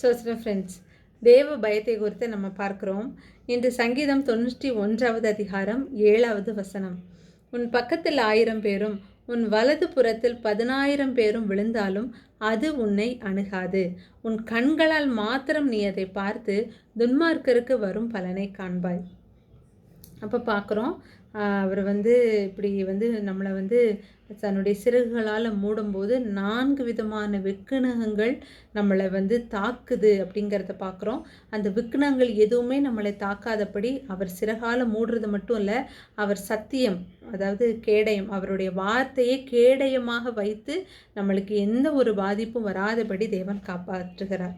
சோஸ்ரம் friends தேவ பயத்தை குறித்து நம்ம பார்க்கிறோம். இன்று சங்கீதம் தொண்ணூற்றி ஒன்றாவது அதிகாரம் ஏழாவது வசனம். உன் பக்கத்தில் ஆயிரம் பேரும் உன் வலது புறத்தில் பதினாயிரம் பேரும் விழுந்தாலும் அது உன்னை அணுகாது. உன் கண்களால் மாத்திரம் நீ அதை பார்த்து துன்மார்க்கருக்கு வரும் பலனை காண்பாய். அப்போ பார்க்குறோம். அவர் வந்து இப்படி வந்து நம்மளை வந்து தன்னுடைய சிறகுகளால் மூடும்போது நான்கு விதமான விக்கினகங்கள் நம்மளை வந்து தாக்குது அப்படிங்கிறத பார்க்குறோம் அந்த விக்கணங்கள் எதுவுமே நம்மளை தாக்காதபடி அவர் சிறகால் மூடுறது மட்டும் இல்லை அவர் சத்தியம் அதாவது கேடயம் அவருடைய வார்த்தையை கேடயமாக வைத்து நம்மளுக்கு எந்த ஒரு பாதிப்பும் வராதபடி தேவன் காப்பாற்றுகிறார்.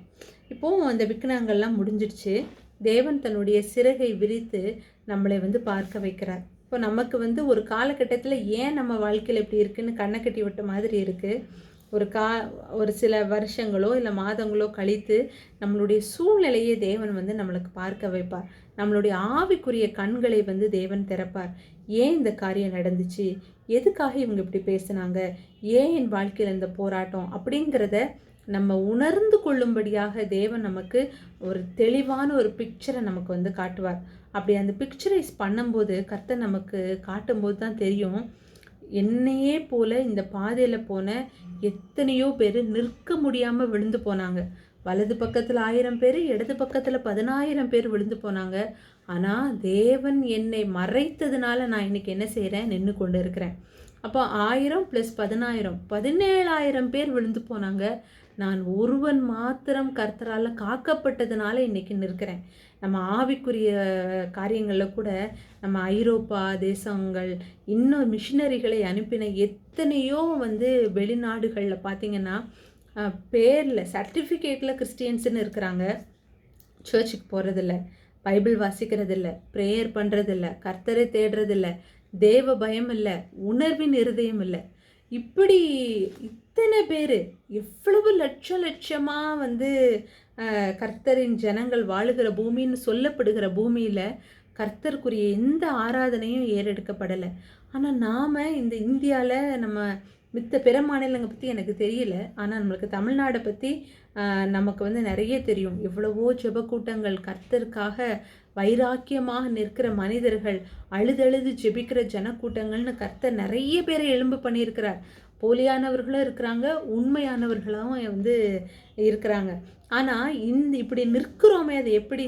இப்போது அந்த விக்கணங்கள்லாம் முடிஞ்சிடுச்சு. தேவன் தன்னுடைய சிறகை விரித்து நம்மளை வந்து பார்க்க வைக்கிறார். இப்போ நமக்கு வந்து ஒரு காலகட்டத்தில் ஏன் நம்ம வாழ்க்கையில் இப்படி இருக்குன்னு கண்ணை கட்டி விட்ட மாதிரி இருக்குது ஒரு கா ஒரு சில வருஷங்களோ இல்லை மாதங்களோ கழித்து நம்மளுடைய சூழ்நிலையை தேவன் வந்து நம்மளுக்கு பார்க்க வைப்பார். நம்மளுடைய ஆவிக்குரிய கண்களை வந்து தேவன் திறப்பார். ஏன் இந்த காரியம் நடந்துச்சு? எதுக்காக இவங்க இப்படி பேசுனாங்க? ஏன் என் வாழ்க்கையில் இந்த போராட்டம்? அப்படிங்கிறத நம்ம உணர்ந்து கொள்ளும்படியாக தேவன் நமக்கு ஒரு தெளிவான ஒரு பிக்சரை நமக்கு வந்து காட்டுவார். அப்படி அந்த பிக்சரைஸ் பண்ணும்போது கர்த்தர் நமக்கு காட்டும்போது தான் தெரியும் என்னையே போல இந்த பாதையில் போன எத்தனையோ பேர் நிற்க முடியாமல் விழுந்து போனாங்க. வலது பக்கத்தில் ஆயிரம் பேர் இடது பக்கத்தில் பதினாயிரம் பேர் விழுந்து போனாங்க. ஆனால் தேவன் என்னை மறைத்ததுனால நான் இன்னைக்கு என்ன செய்கிறேன் நின்று கொண்டு இருக்கிறேன். அப்போ ஆயிரம் ப்ளஸ் பதினாயிரம். பதினேழாயிரம் பேர் விழுந்து போனாங்க. நான் ஒருவன் மாத்திரம் கர்த்தரால் காக்கப்பட்டதுனால இன்றைக்கி நிற்கிறேன். நம்ம ஆவிக்குரிய காரியங்களில் கூட நம்ம ஐரோப்பா தேசங்கள் இன்னும் மிஷினரிகளை அனுப்பின எத்தனையோ வந்து வெளிநாடுகளில் பார்த்திங்கன்னா பேரில் சர்டிஃபிகேட்டில் கிறிஸ்டியன்ஸுன்னு இருக்கிறாங்க. சர்ச்சுக்கு போகிறதில்ல பைபிள் வாசிக்கிறதில்ல. ப்ரேயர் பண்ணுறதில்ல கர்த்தரை தேடுறதில்ல. தேவ பயம் இல்லை உணர்வின் இருதயம் இல்லை. இப்படி இத்தனை பேர் எவ்வளவு லட்சம் லட்சமாக வந்து கர்த்தரின் ஜனங்கள் வாழுகிற பூமின்னு சொல்லப்படுகிற பூமியில் கர்த்தருக்குரிய எந்த ஆராதனையும் ஏறெடுக்கப்படலை. ஆனால் நாம் இந்த இந்தியாவில் நம்ம மித்த பிற மாநிலங்களை பற்றி எனக்கு தெரியல. ஆனால் நம்மளுக்கு தமிழ்நாடை பற்றி நமக்கு வந்து நிறைய தெரியும். எவ்வளவோ ஜெபக்கூட்டங்கள் கர்த்தருக்காக வைராக்கியமாக நிற்கிற மனிதர்கள் அழுதழுது ஜெபிக்கிற ஜனக்கூட்டங்கள்னு கர்த்தர் நிறைய பேரை எலும்பு பண்ணியிருக்கிறார். போலியானவர்களும் இருக்கிறாங்க உண்மையானவர்களும் வந்து இருக்கிறாங்க. ஆனால் இந்த இப்படி நிற்கிறோமே அது எப்படி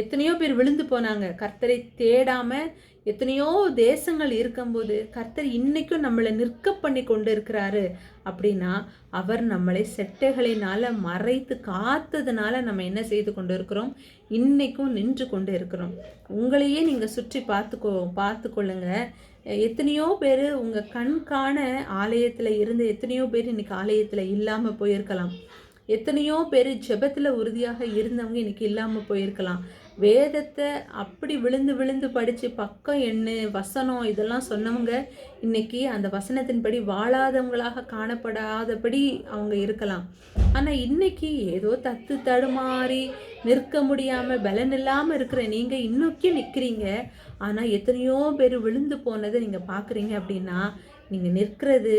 எத்தனையோ பேர் விழுந்து போனாங்க. கர்த்தரை தேடாமல் எத்தனையோ தேசங்கள் இருக்கும்போது கர்த்தர் இன்னைக்கும் நம்மளை நிற்க பண்ணி கொண்டு இருக்கிறாரு அப்படின்னா அவர் நம்மளை செட்டைகளினால் மறைத்து காத்ததுனால நம்ம என்ன செய்து கொண்டு இருக்கிறோம் இன்னைக்கும் நின்று கொண்டு இருக்கிறோம் உங்களையே நீங்கள் சுற்றி பார்த்துக்கோ பார்த்து கொள்ளுங்க எத்தனையோ பேர் உங்கள் கண்காண ஆலயத்தில் இருந்து எத்தனையோ பேர் இன்னைக்கு ஆலயத்தில் இல்லாமல் போயிருக்கலாம். எத்தனையோ பேர் ஜெபத்தில் உறுதியாக இருந்தவங்க இன்னைக்கு இல்லாமல் போயிருக்கலாம். வேதத்தை அப்படி விழுந்து விழுந்து படித்து பக்கம் எண்ணு வசனம் இதெல்லாம் சொன்னவங்க இன்றைக்கி அந்த வசனத்தின்படி வாழாதவங்களாக காணப்படாதபடி அவங்க இருக்கலாம். ஆனால் இன்றைக்கி ஏதோ தத்து தடுமாறி நிற்க முடியாமல் பலன் இல்லாமல் இருக்கிற நீங்கள் இன்னைக்கும் நிற்கிறீங்க ஆனால் எத்தனையோ பேர் விழுந்து போனதை நீங்கள் பார்க்குறீங்க அப்படின்னா நீங்கள் நிற்கிறது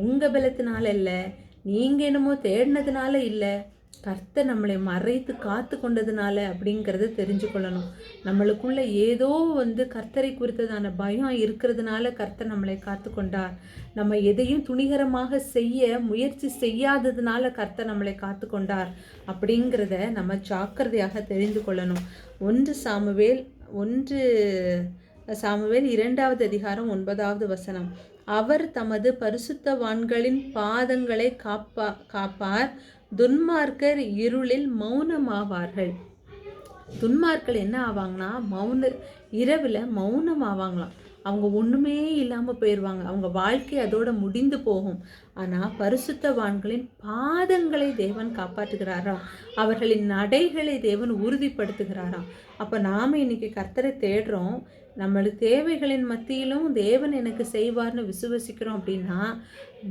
உங்கள் பலத்தினால இல்லை. நீங்கள் என்னமோ தேடினதுனால இல்லை. கர்த்தர் நம்மளை மறைத்து காத்து கொண்டதுனால அப்படிங்கிறத தெரிஞ்சு கொள்ளணும் நம்மளுக்குள்ள ஏதோ வந்து கர்த்தரை குறித்ததான பயம் இருக்கிறதுனால கர்த்தர் நம்மளை காத்து கொண்டார். நம்ம எதையும் துணிகரமாக செய்ய முயற்சி செய்யாததுனால கர்த்தர் நம்மளை காத்து கொண்டார். அப்படிங்கிறத நம்ம ஜாக்கிரதையாக தெரிந்து கொள்ளணும். ஒன்று சாமுவேல் ஒன்று சாமுவேல் இரண்டாவது அதிகாரம் ஒன்பதாவது வசனம். அவர் தமது பரிசுத்தவான்களின் பாதங்களை காப்பா காப்பார் துன்மார்க்கர் இருளில் மௌனமாவார்கள். துன்மார்கள் என்ன ஆவாங்கன்னா மௌன இரவில் மௌனம் ஆவாங்களாம் அவங்க ஒன்றுமே இல்லாமல் போயிடுவாங்க அவங்க வாழ்க்கை அதோட முடிந்து போகும். ஆனால் பரிசுத்தவான்களின் பாதங்களை தேவன் காப்பாற்றுகிறாராம் அவர்களின் நடைகளை தேவன் உறுதிப்படுத்துகிறாராம் அப்போ நாம் இன்னைக்கு கர்த்தரை தேடுறோம். நம்மளுக்கு தேவைகளின் மத்தியிலும் தேவன் எனக்கு செய்வார்னு விசுவசிக்கிறோம் அப்படின்னா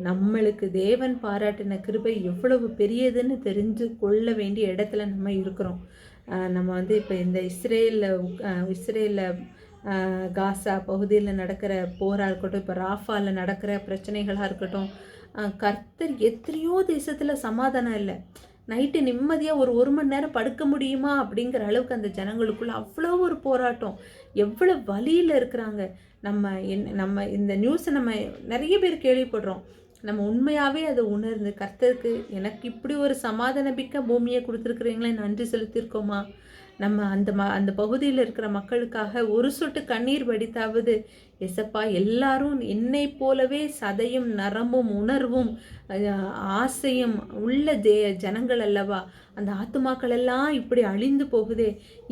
நம்மளுக்கு தேவன் பாராட்டின கிருபை எவ்வளவு பெரியதுன்னு தெரிஞ்சு கொள்ள வேண்டிய இடத்துல நம்ம இருக்கிறோம். நம்ம வந்து இப்போ இந்த இஸ்ரேலில் இஸ்ரேலில் காசா பகுதியில் நடக்கிற போராக இருக்கட்டும் இப்போ ராஃபாவில் நடக்கிற பிரச்சனைகளாக இருக்கட்டும் கர்த்தர் எத்தனையோ தேசத்தில் சமாதானம் இல்லை. நைட்டு நிம்மதியாக ஒரு ஒரு மணி நேரம் படுக்க முடியுமா அப்படிங்கிற அளவுக்கு அந்த ஜனங்களுக்குள்ள அவ்வளோ ஒரு போராட்டம். எவ்வளோ வழியில் இருக்கிறாங்க. நம்ம என் நம்ம இந்த நியூஸை நம்ம நிறைய பேர் கேள்விப்படுறோம். நம்ம உண்மையாகவே அதை உணர்ந்து கர்த்தருக்கு எனக்கு இப்படி ஒரு சமாதானமிக்க பூமியை கொடுத்துருக்குறீங்களே நன்றி செலுத்தியிருக்கோமா? நம்ம அந்த ம அந்த பகுதியில் இருக்கிற மக்களுக்காக ஒரு சொட்டு கண்ணீர் வடித்தாவது எசப்பா எல்லாரும் என்னை போலவே சதையும் நரம்பும் உணர்வும் ஆசையும் உள்ள தே ஜனங்கள் அல்லவா? அந்த ஆத்துமாக்கள் எல்லாம் இப்படி அழிந்து போகுதே.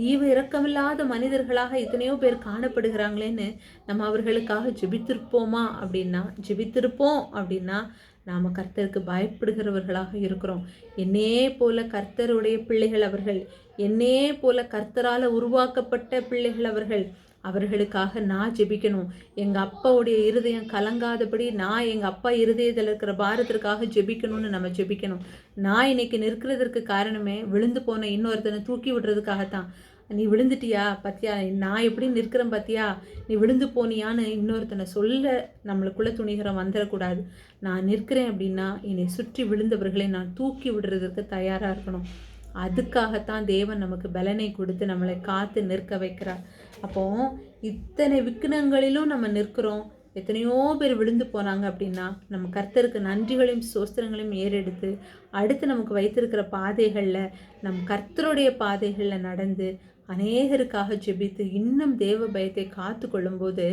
ஈவ இறக்கமில்லாத மனிதர்களாக எத்தனையோ பேர் காணப்படுகிறாங்களேன்னு நம்ம அவர்களுக்காக ஜெபித்திருப்போமா அப்படின்னா ஜெபித்திருப்போம் அப்படின்னா நாம் கர்த்தருக்கு பயப்படுகிறவர்களாக இருக்கிறோம். என்னே போல கர்த்தருடைய பிள்ளைகள் அவர்கள் என்னே போல கர்த்தரால் உருவாக்கப்பட்ட பிள்ளைகள் அவர்கள். அவர்களுக்காக நான் ஜெபிக்கணும். எங்கள் அப்பாவுடைய இருதயம் கலங்காதபடி நான் எங்கள் அப்பா இருதயத்தில் இருக்கிற பாரத்திற்காக ஜெபிக்கணும்னு நம்ம ஜெபிக்கணும். நான் இன்னைக்கு நிற்கிறதற்கு காரணமே விழுந்து போன இன்னொருத்தனை தூக்கி விடுறதுக்காகத்தான். நீ விழுந்துட்டியா? பத்தியா? நான் எப்படி நிற்கிறேன் பத்தியா? நீ விழுந்து போனியான்னு இன்னொருத்தனை சொல்ல நம்மளுக்குள்ள துணிகரம் வந்துடக்கூடாது நான் நிற்கிறேன் அப்படின்னா என்னை சுற்றி விழுந்தவர்களை நான் தூக்கி விடுறதுக்கு தயாராக இருக்கணும். அதுக்காகத்தான் தேவன் நமக்கு பலனை கொடுத்து நம்மளை காத்து நிற்க வைக்கிறார். அப்போ இத்தனை விக்னங்களிலும் நம்ம நிற்கிறோம். எத்தனையோ பேர் விழுந்து போனாங்க அப்படின்னா நம்ம கர்த்தருக்கு நன்றிகளையும் சோஸ்திரங்களையும் ஏறெடுத்து அடுத்து நமக்கு வைத்திருக்கிற பாதைகளில் நம் கர்த்தருடைய பாதைகளில் நடந்து அநேகருக்காக ஜெபித்து இன்னும் தேவ பயத்தை காத்து கொள்ளும்போது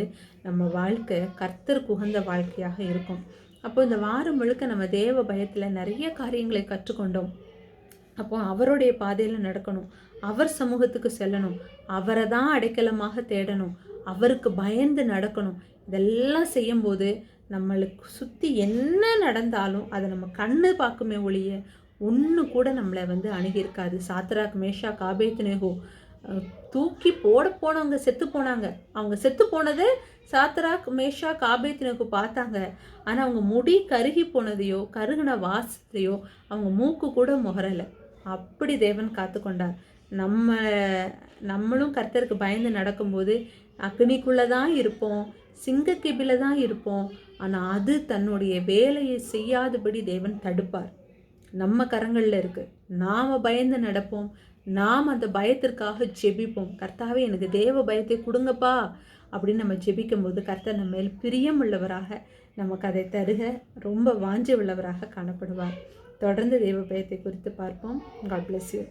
நம்ம வாழ்க்கை கர்த்தருக்கு உகந்த வாழ்க்கையாக இருக்கும். அப்போ இந்த வாரம் முழுக்க நம்ம தேவ பயத்தில் நிறைய காரியங்களை கற்றுக்கொண்டோம். அப்போ அவருடைய பாதையில் நடக்கணும். அவர் சமூகத்துக்கு செல்லணும். அவரை தான் அடைக்கலமாக தேடணும். அவருக்கு பயந்து நடக்கணும். இதெல்லாம் செய்யும்போது நம்மளுக்கு சுற்றி என்ன நடந்தாலும் அதை நம்ம கண்ணு பார்க்குமே ஒழிய ஒன்று கூட நம்மளை வந்து அணுகியிருக்காது. சாத்ராக் மேஷா காபேத்னேகோ தூக்கி போட போனவங்க செத்து போனாங்க. அவங்க செத்து போனதை சாத்ராக் மேஷா காபேத்னேஹோ பார்த்தாங்க. ஆனால் அவங்க முடி கருகி போனதையோ கருகின வாசத்தையோ அவங்க மூக்கு கூட முகரலை. அப்படி தேவன் காத்துக்கொண்டார். நம்ம நம்மளும் கர்த்தருக்கு பயந்து நடக்கும்போது அக்னிக்குள்ளே தான் இருப்போம் சிங்கக்கிபில தான் இருப்போம் ஆனால் அது தன்னுடைய வேலையை செய்யாதபடி தேவன் தடுப்பார். நம்ம கரங்களில் இருக்குது நாம் பயந்து நடப்போம் நாம் அந்த பயத்திற்காக ஜெபிப்போம். கர்த்தாவே எனக்கு தேவ பயத்தை கொடுங்கப்பா அப்படின்னு நம்ம ஜெபிக்கும்போது கர்த்தர் நம்ம மேல் பிரியம் உள்ளவராக நமக்கு அதை தருக ரொம்ப வாஞ்சி உள்ளவராக காணப்படுவார். தொடர்ந்து தேவ பயத்தை குறித்து பார்ப்போம். God bless you